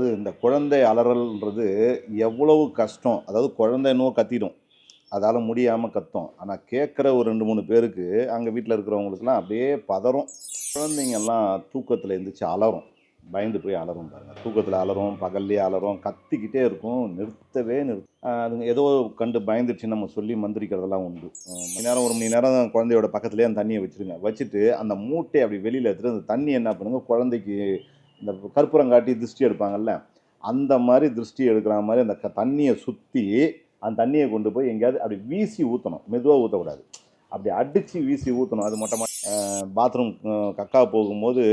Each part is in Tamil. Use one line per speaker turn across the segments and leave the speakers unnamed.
அது இந்த குழந்தை அலறல்ன்றது எவ்வளவு கஷ்டம். அதாவது குழந்தை இன்னும் கத்திடும். அதால் முடியாமல் கத்தும். ஆனால் கேட்குற ஒரு ரெண்டு மூணு பேருக்கு அங்கே வீட்டில் இருக்கிறவங்களுக்குலாம் அப்படியே பதறும். குழந்தைங்கெல்லாம் தூக்கத்தில் எழுந்திரிச்சு அலறும். பயந்து போய் அலறும் பாருங்கள் தூக்கத்தில் அலறும் பகல்லையே அலறும் கத்திக்கிட்டே இருக்கும். நிறுத்தவே நிறுத்த அதுங்க ஏதோ கண்டு பயந்துச்சு நம்ம சொல்லி மந்திரிக்கிறதெல்லாம் உண்டு. மணி நேரம் ஒரு மணி நேரம் குழந்தையோட பக்கத்துலேயே அந்த தண்ணியை வச்சுருங்க. வச்சுட்டு அந்த மூட்டை அப்படி வெளியில் எடுத்துட்டு அந்த தண்ணி என்ன பண்ணுங்கள் குழந்தைக்கு இந்த கற்பூரம் காட்டி திருஷ்டி எடுப்பாங்கல்ல அந்த மாதிரி திருஷ்டி எடுக்கிற மாதிரி அந்த க- தண்ணியை சுற்றி அந்த தண்ணியை கொண்டு போய் எங்கேயாவது அப்படி வீசி ஊற்றணும் மெதுவாக ஊற்றக்கூடாது அப்படி அடித்து வீசி ஊற்றணும் அது மொட்டை பாத்ரூம் கக்கா போகும்போது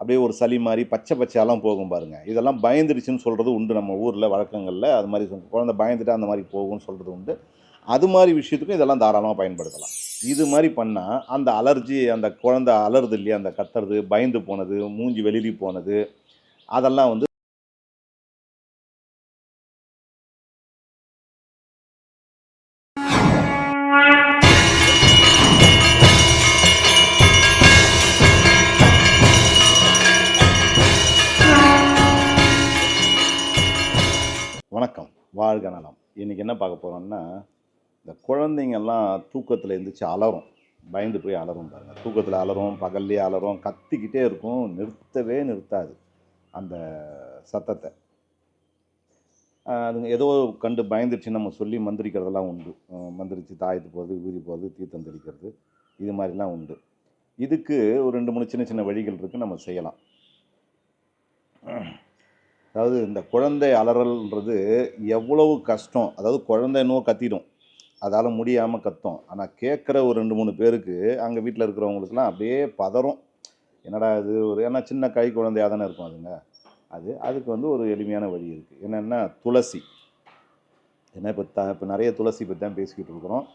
அப்படியே ஒரு சளி மாதிரி பச்சை பச்சையெல்லாம் போகும் பாருங்க. இதெல்லாம் பயந்துடுச்சுன்னு சொல்கிறது உண்டு நம்ம ஊரில் வழக்கங்களில். அது மாதிரி குழந்தை பயந்துட்டு அந்த மாதிரி போகும்னு சொல்கிறது உண்டு. அது மாதிரி விஷயத்துக்கும் இதெல்லாம் தாராளமாக பயன்படுத்தலாம். இது மாதிரி பண்ணால் அந்த அலர்ஜி அந்த குழந்தை அலறுது இல்லையா அந்த கத்துறது பயந்து போனது மூஞ்சி வெளிரி போனது அதெல்லாம் வந்து வாழ்க நலம் இன்றைக்கி என்ன பார்க்க போகிறோம்னா இந்த குழந்தைங்கெல்லாம் தூக்கத்தில் எழுந்திரிச்சு அலறும். பயந்து போய் அலறும் பாருங்கள் தூக்கத்தில் அலறும் பகல்லே அலறும் கத்திக்கிட்டே இருக்கும் நிறுத்தவே நிறுத்தாது அந்த சத்தத்தை. அதுங்க ஏதோ கண்டு பயந்துருச்சு நம்ம சொல்லி மந்திரிக்கிறதெல்லாம் உண்டு. மந்திரிச்சு தாயத்து போகிறது ஊதி போகிறது தீர்த்தம் தெளிக்கிறது இது மாதிரிலாம் உண்டு. இதுக்கு ஒரு ரெண்டு மூணு சின்ன சின்ன வழிகள் இருக்குது நம்ம செய்யலாம். அதாவது இந்த குழந்தை அலறல்ன்றது எவ்வளவு கஷ்டம். அதாவது குழந்தை என்னவோ கத்திடும். அதால் முடியாமல் கத்தும். ஆனால் கேட்குற ஒரு ரெண்டு மூணு பேருக்கு அங்கே வீட்டில் இருக்கிறவங்களுக்குலாம் அப்படியே பதறும். என்னடா இது ஒரு ஏன்னா சின்ன கை குழந்தையாக தானே இருக்கும் அதுங்க. அது அதுக்கு வந்து ஒரு எளிமையான வழி இருக்குது என்னென்னா துளசி. ஏன்னா இப்போ த இப்போ நிறைய துளசி பற்றி தான் பேசிக்கிட்டு இருக்கிறோம்.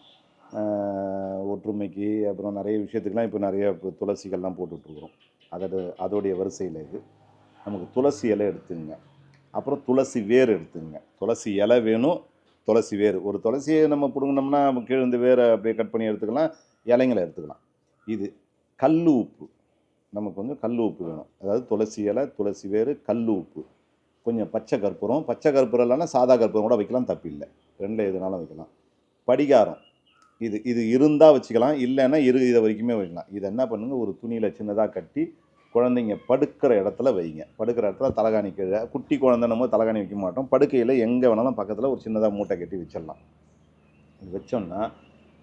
ஒற்றுமைக்கு அப்புறம் நிறைய விஷயத்துக்கெலாம் இப்போ நிறைய இப்போ துளசிகள்லாம் போட்டுட்ருக்குறோம் அதோட அதோடைய வரிசையில் இது. நமக்கு துளசி இலை எடுத்துங்க. அப்புறம் துளசி வேர் எடுத்துங்க. துளசி இலை வேணும் துளசி வேர். ஒரு துளசியை நம்ம பிடுங்கினோம்னா கீழே இந்த வேரை அப்படியே கட் பண்ணி எடுத்துக்கலாம் இலைங்களை எடுத்துக்கலாம். இது கல் உப்பு. நமக்கு வந்து கல் உப்பு வேணும். அதாவது துளசி இலை துளசி வேர் கல் உப்பு. கொஞ்சம் பச்சை கற்பூரம். பச்சை கற்பூரம் இல்லைன்னா சாதா கற்பூரம் கூட வைக்கலாம் தப்பில்லை ரெண்டில் எதுனாலும் வைக்கலாம். படிகாரம். இது இது இருந்தால் வச்சுக்கலாம். இல்லைன்னா இரு இதை வரைக்குமே வைக்கலாம். இதை என்ன பண்ணுங்க? ஒரு துணியில் சின்னதாக கட்டி குழந்தைங்க படுக்கிற இடத்துல வைங்க. படுக்கிற இடத்துல தலைகாணி கீழே குட்டி குழந்தை நம்ம தலைகாணி வைக்க மாட்டோம். படுக்கையில் எங்கே வேணாலும் பக்கத்தில் ஒரு சின்னதாக மூட்டை கட்டி வச்சிடலாம். இது வச்சோம்னா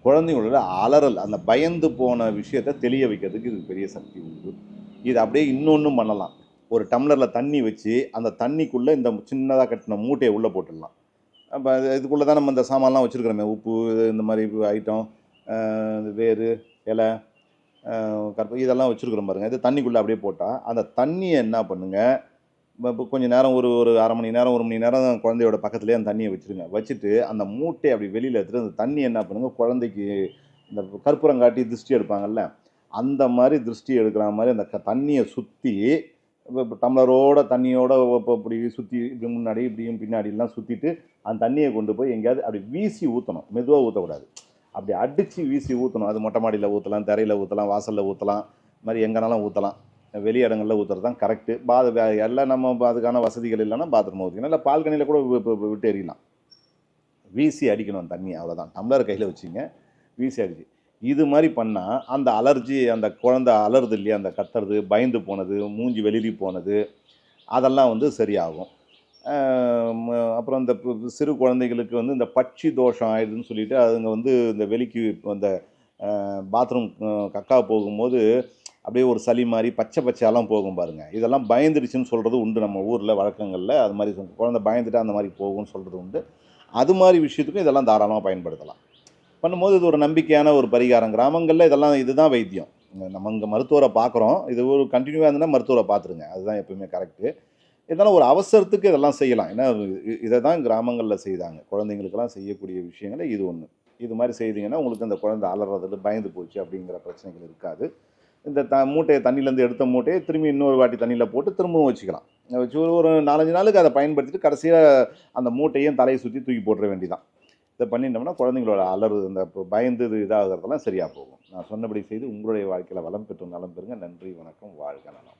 குழந்தைங்களோட அலறல் அந்த பயந்து போன விஷயத்தை தெளிய வைக்கிறதுக்கு இது பெரிய சக்தி உண்டு. இது அப்படியே இன்னொன்றும் பண்ணலாம். ஒரு டம்ளரில் தண்ணி வச்சு அந்த தண்ணிக்குள்ளே இந்த சின்னதாக கட்டின மூட்டையை உள்ளே போட்டுடலாம். அப்போ இதுக்குள்ளே தான் நம்ம இந்த சாமான்லாம் வச்சுருக்கிறோமே. உப்பு இது இந்த மாதிரி ஐட்டம் இந்த வேர் இலை கற்ப இதெல்லாம் வச்சுருக்குறோம் பாருங்கள் இது தண்ணிக்குள்ளே அப்படியே போட்டால் அந்த தண்ணியை என்ன பண்ணுங்கள் இப்போ கொஞ்சம் நேரம் ஒரு ஒரு அரை மணி நேரம் ஒரு மணி நேரம் குழந்தையோட பக்கத்துலேயே அந்த தண்ணியை வச்சுருங்க. வச்சுட்டு அந்த மூட்டையை அப்படி வெளியில் எடுத்துகிட்டு அந்த தண்ணி என்ன பண்ணுங்கள் குழந்தைக்கு இந்த கற்பூரம் காட்டி திருஷ்டி எடுப்பாங்கல்ல அந்த மாதிரி திருஷ்டி எடுக்கிற மாதிரி அந்த க- தண்ணியை சுற்றி இப்போ டம்ளரோட தண்ணியோட இப்போ இப்படி சுற்றி இப்படி முன்னாடி இப்படியும் பின்னாடிலாம் சுற்றிட்டு அந்த தண்ணியை கொண்டு போய் எங்கேயாவது அப்படி வீசி ஊற்றணும் மெதுவாக ஊற்றக்கூடாது அப்படி அடித்து வீசி ஊற்றணும் அது மொட்டை மாடியில் ஊற்றலாம் தரையில் ஊற்றலாம் வாசலில் ஊற்றலாம் மாதிரி எங்கேனாலும் ஊற்றலாம் வெளி இடங்களில் ஊற்றுறது தான் கரெக்டு பாத வே- எல்லாம் நம்ம அதுக்கான வசதிகள் இல்லைன்னா பாத்ரூம் ஊற்றிக்கணும் இல்லை பால்கனியில் கூட விட்டு எறியலாம். வீசி அடிக்கணும் தண்ணி அவ்வளோதான் டம்ளர் கையில் வச்சுங்க வீசி அடிச்சு. இது மாதிரி பண்ணால் அந்த அலர்ஜி அந்த குழந்தை அலறுது இல்லையா அந்த கத்துறது பயந்து போனது மூஞ்சி வெளியே போனது அதெல்லாம் வந்து சரியாகும். அப்புறம் இந்த சிறு குழந்தைகளுக்கு வந்து இந்த பட்சி தோஷம் ஆயிடுதுன்னு சொல்லிட்டு அதுங்க வந்து இந்த வெளிக்கு அந்த பாத்ரூம் கக்கா போகும்போது அப்படியே ஒரு சளி மாதிரி பச்சை பச்சையெல்லாம் போகும் பாருங்க. இதெல்லாம் பயந்துடுச்சுன்னு சொல்கிறது உண்டு நம்ம ஊரில் வழக்கங்களில். அது மாதிரி குழந்தை பயந்துட்டு அந்த மாதிரி போகும்னு சொல்கிறது உண்டு. அது மாதிரி விஷயத்துக்கும் இதெல்லாம் தாராளமாக பயன்படுத்தலாம். பண்ணும்போது இது ஒரு நம்பிக்கையான ஒரு பரிகாரம். கிராமங்களில் இதெல்லாம் இதுதான் வைத்தியம். நம்ம இங்கே மருத்துவரை பார்க்குறோம். இது ஒரு கண்டினியூவாக இருந்ததுன்னா மருத்துவரை பார்த்துருங்க. அதுதான் எப்பவுமே கரெக்டு இருந்தாலும் ஒரு அவசரத்துக்கு இதெல்லாம் செய்யலாம். ஏன்னா இதை தான் கிராமங்களில் செய்தாங்க. குழந்தைங்களுக்கெல்லாம் செய்யக்கூடிய விஷயங்களே இது ஒன்று இது மாதிரி செய்தீங்கன்னா உங்களுக்கு அந்த குழந்தை அலறது பயந்து போச்சு அப்படிங்கிற பிரச்சனைகள் இருக்காது. இந்த த மூட்டையை தண்ணியிலேருந்து எடுத்த மூட்டையை திரும்பி இன்னொரு வாட்டி தண்ணியில் போட்டு திரும்பவும் வச்சுக்கலாம். வச்சு ஒரு ஒரு நாலஞ்சு நாளுக்கு அதை பயன்படுத்திட்டு கடைசியாக அந்த மூட்டையும் தலையை சுற்றி தூக்கி போட்டுற வேண்டிதான். இதை பண்ணிட்டோம்னா குழந்தைங்களோட அலறு இந்த பயந்து இது இதாகிறதெல்லாம் சரியாக போகும். நான் சொன்னபடி செய்து உங்களுடைய வாழ்க்கையில் வளம் பெற்று நலம் பெறுங்க. நன்றி வணக்கம் வாழ்க நலம்.